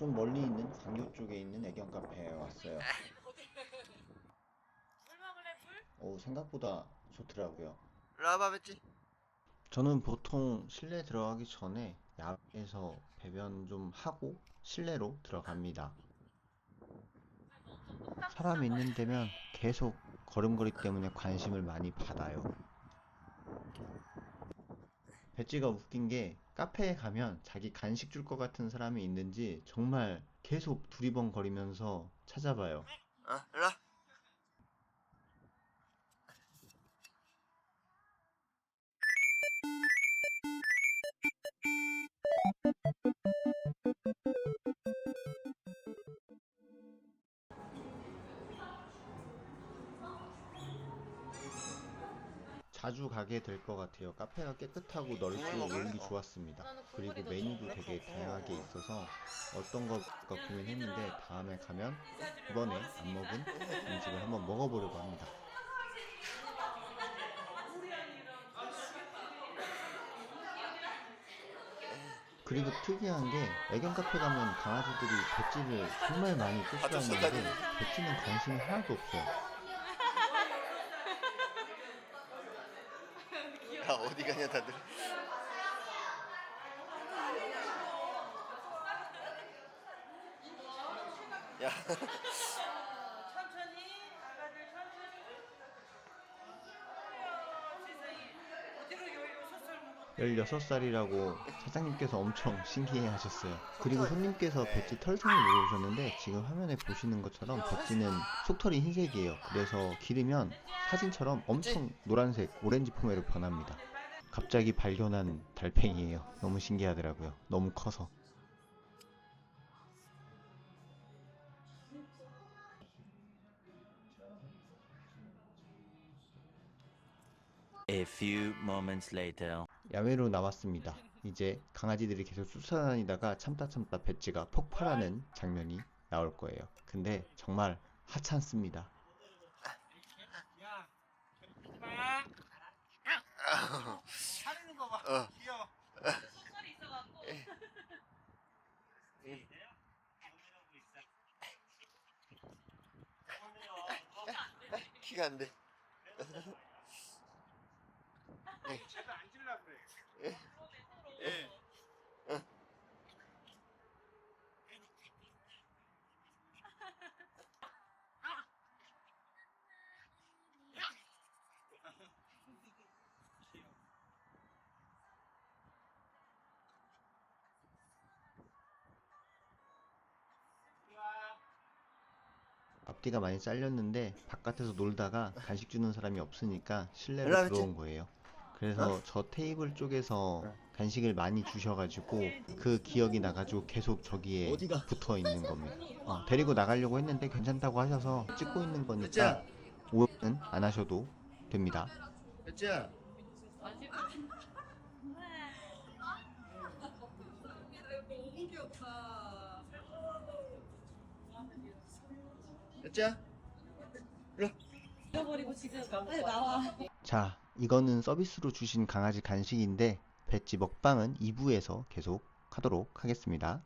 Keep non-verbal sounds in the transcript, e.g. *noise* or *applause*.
좀 멀리 있는 광교 쪽에 있는 애견 카페에 왔어요. 물 먹을래 물? 오, 생각보다 좋더라고요. 와봐 뱉지 저는 보통 실내 들어가기 전에 야외에서 배변 좀 하고 실내로 들어갑니다. 사람 있는 데면 계속 걸음걸이 때문에 관심을 많이 받아요. 배지가 웃긴 게 카페에 가면 자기 간식 줄 것 같은 사람이 있는지 정말 계속 두리번거리면서 찾아봐요. 어 일로 와 자주 가게 될 것 같아요. 카페가 깨끗하고 넓고 오기 좋았습니다. 그리고 메뉴도 되게 다양하게 있어서 어떤 걸까 고민했는데 다음에 가면 이번에 안 먹은 음식을 한번 먹어보려고 합니다. 그리고 특이한 게 애견 카페 가면 강아지들이 배지를 정말 많이 쫓아다니는데 배지는 관심이 하나도 없어요. 야 어디 가냐 다들. 야 *laughs* 16살이라고 사장님께서 엄청 *laughs* 신기해 하셨어요. 그리고 손님께서 배지 털상을 물어보셨는데 지금 화면에 보시는 것처럼 배지는 속털이 흰색이에요. 그래서 기르면 사진처럼 엄청 노란색, 오렌지 포매로 변합니다. 갑자기 발견한 달팽이에요. 너무 신기하더라고요. 너무 커서. A few moments later. 야외로 나왔습니다. 이제 강아지들이 계속 쫓아다니다가 참다 참다 배지가 폭발하는 장면이 나올 거예요. 근데 정말 하찮습니다. 어. 키가 안 돼 제가 앉으려 예. 앞뒤가 많이 잘렸는데 바깥에서 놀다가 간식 주는 사람이 없으니까 실내로? 들어온 거예요. 그래서 저 테이블 쪽에서 간식을 많이 주셔가지고 그 기억이 나가지고 계속 저기에 어디가? 붙어 있는 겁니다. 어, 데리고 나가려고 했는데 괜찮다고 하셔서 찍고 있는 거니까 오해는 안 하셔도 됩니다. 와 잃어 버리고 지금 빨리 나와 자, 이거는 서비스로 주신 강아지 간식인데 배지 먹방은 2부에서 계속 하도록 하겠습니다.